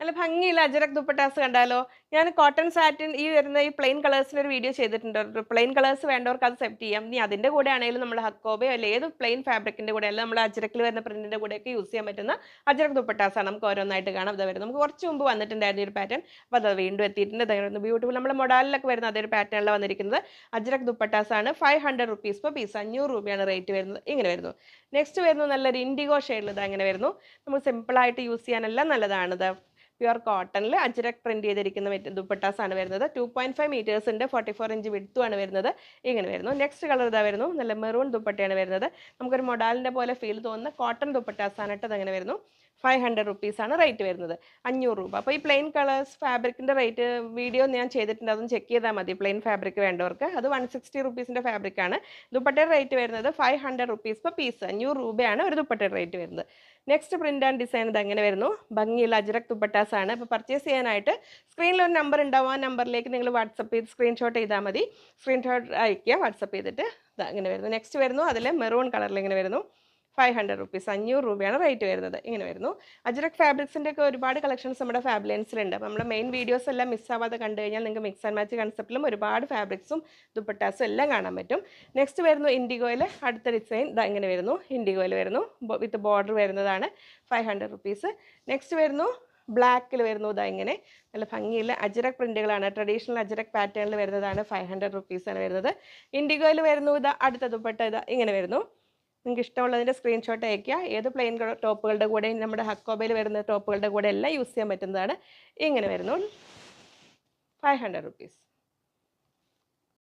നല്ല ഭംഗിയുള്ള അജരക് ദുപ്പട്ടാസ് കണ്ടാലോ? ഞാൻ കോട്ടൺ സാറ്റിൻ ഈ വരുന്ന ഈ പ്ലെയിൻ കളേഴ്സിൽ ഒരു വീഡിയോ ചെയ്തിട്ടുണ്ട്. പ്ലെയിൻ കളേഴ്സ് വേണ്ടവർക്ക് അത് സെപ്റ്റ് ചെയ്യാം. ഇനി അതിന്റെ കൂടെ ആണെങ്കിലും നമ്മൾ ഹക്കോബയോ അല്ലെങ്കിൽ ഏത് പ്ലെയിൻ ഫാബ്രിക്കിന്റെ കൂടെ അല്ലെങ്കിൽ നമ്മൾ അജരക്കിൽ വരുന്ന പ്രിന്റിന്റെ കൂടെയൊക്കെ യൂസ് ചെയ്യാൻ പറ്റുന്ന അജരക് ദുപ്പട്ടാസ് ആണ്. നമുക്ക് ഓരോന്നായിട്ട് കാണാം. ഇത് വരുന്നത് നമുക്ക് കുറച്ച് മുമ്പ് വന്നിട്ടുണ്ടായിരുന്നു ഒരു പാറ്റേൺ അപ്പോൾ അത് വീണ്ടും എത്തിയിട്ടുണ്ട്. അതായത് ബ്യൂട്ടിഫുൾ നമ്മുടെ മൊഡാലിലൊക്കെ വരുന്ന അതേ ഒരു പാറ്റേണിലാണ് വന്നിരിക്കുന്നത്. അജരക് ദുപ്പട്ടാസ് ആണ്. Five hundred rupees per piece അഞ്ഞൂറ് രൂപയാണ് റേറ്റ് വരുന്നത്. ഇങ്ങനെ വരുന്നു. നെക്സ്റ്റ് വരുന്നത് നല്ലൊരു ഇൻഡിഗോ ഷെയ്ഡിൽ ഇത് അങ്ങനെ വരുന്നു. നമ്മൾ സിമ്പിളായിട്ട് യൂസ് ചെയ്യാനെല്ലാം നല്ലതാണിത് പ്യുവർ കോട്ടണിൽ അജ്രക് പ്രിന്റ് ചെയ്തിരിക്കുന്ന ദുപ്പട്ടാസ് ആണ് വരുന്നത്. ടു പോയിന്റ് ഫൈവ് മീറ്റേഴ്സ് ഉണ്ട് ഫോർട്ടി ഫോർ ഇഞ്ച് വിടുത്തുമാണ് വരുന്നത്. ഇങ്ങനെ വരുന്നു. നെക്സ്റ്റ് കളർ ഇതാ വരുന്നു. നല്ല മെറൂൺ ദുപ്പട്ടയാണ് വരുന്നത്. നമുക്കൊരു മൊഡാലിന്റെ പോലെ ഫീൽ തോന്നുന്ന കോട്ടൺ ആണ് ട്ടോ അതങ്ങനെ വരുന്നു. ഫൈവ് ഹൺഡ്രഡ് റുപ്പീസാണ് റേറ്റ് വരുന്നത്. അഞ്ഞൂറ് രൂപ. അപ്പോൾ ഈ പ്ലെയിൻ കളേഴ്സ് ഫാബ്രിക്കിന്റെ റേറ്റ് വീഡിയോ ഞാൻ ചെയ്തിട്ടുണ്ട്. അതൊന്ന് ചെക്ക് ചെയ്താൽ മതി. പ്ലെയിൻ ഫാബ്രിക് വേണ്ടവർക്ക്. അത് വൺ സിക്സ്റ്റി റുപ്പീസിന്റെ ഫാബ്രിക്കാണ്. ദുപ്പട്ടയുടെ റേറ്റ് വരുന്നത് five hundred rupees per piece. അഞ്ഞൂറ് രൂപയാണ് ഒരു ദുപ്പട്ടയുടെ റേറ്റ് വരുന്നത്. നെക്സ്റ്റ് പ്രിന്റ് ആൻഡ് ഡിസൈൻ ഇത് എങ്ങനെ വരുന്നു? ഭംഗിയുള്ള അജരക് ദുപ്പട്ടാസ് ആണ്. അപ്പോൾ പർച്ചേസ് ചെയ്യാനായിട്ട് സ്ക്രീനിൽ ഒരു നമ്പർ ഉണ്ടാവും ആ നമ്പറിലേക്ക് നിങ്ങൾ വാട്സപ്പ് ചെയ്ത് സ്ക്രീൻഷോട്ട് ചെയ്താൽ മതി. സ്ക്രീൻഷോട്ട് അയക്കുക വാട്സപ്പ് ചെയ്തിട്ട് ഇതാ ഇങ്ങനെ വരുന്നു. നെക്സ്റ്റ് വരുന്നു. അതിൽ മെറൂൺ കളറിൽ ഇങ്ങനെ വരുന്നു. ഫൈവ് ഹൺഡ്രഡ് റുപ്പീസ് അഞ്ഞൂറ് രൂപയാണ് റേറ്റ് വരുന്നത്. ഇങ്ങനെ വരുന്നു. അജ്രക് ഫാബ്രിക്സിന്റെ ഒക്കെ ഒരുപാട് കളക്ഷൻസ് നമ്മുടെ ഫാബ്ലൻസിലുണ്ട് നമ്മുടെ മെയിൻ വീഡിയോസ് എല്ലാം മിസ്സാവാതെ കണ്ടു കഴിഞ്ഞാൽ നിങ്ങൾക്ക് മിക്സ് ആൻഡ് മാച്ച് കൺസെപ്റ്റിലും ഒരുപാട് ഫാബ്രിക്സും ദുപ്പട്ടാസും എല്ലാം കാണാൻ പറ്റും. നെക്സ്റ്റ് വരുന്നു ഇൻഡിഗോയിൽ അടുത്ത ഡിസൈൻ ഇതാ ഇങ്ങനെ വരുന്നു. ഇൻഡിഗോയിൽ വരുന്നു. വിത്ത് ബോർഡർ വരുന്നതാണ് ഫൈവ് ഹൺഡ്രഡ് റുപ്പീസ്. നെക്സ്റ്റ് വരുന്നു ബ്ലാക്കിൽ വരുന്നു ഇതാ ഇങ്ങനെ. നല്ല ഭംഗിയുള്ള അജരക് പ്രിന്റുകളാണ് ട്രഡീഷണൽ അജരക് പാറ്റേണിൽ വരുന്നതാണ് ഫൈവ് ഹൺഡ്രഡ് റുപ്പീസാണ് വരുന്നത്. ഇൻഡിഗോയിൽ വരുന്നു ഇതാ അടുത്ത ദുപ്പട്ട ഇതാ ഇങ്ങനെ വരുന്നു. നിങ്ങൾക്ക് ഇഷ്ടമുള്ളതിന്റെ സ്ക്രീൻഷോട്ട് അയയ്ക്കുക. ഏത് പ്ലെയിൻ ടോപ്പുകളുടെ കൂടെ നമ്മുടെ ഹക്കോബയിൽ വരുന്ന ടോപ്പുകളുടെ കൂടെ എല്ലാം യൂസ് ചെയ്യാൻ പറ്റുന്നതാണ്. ഇങ്ങനെ വരുന്നു. Five hundred rupees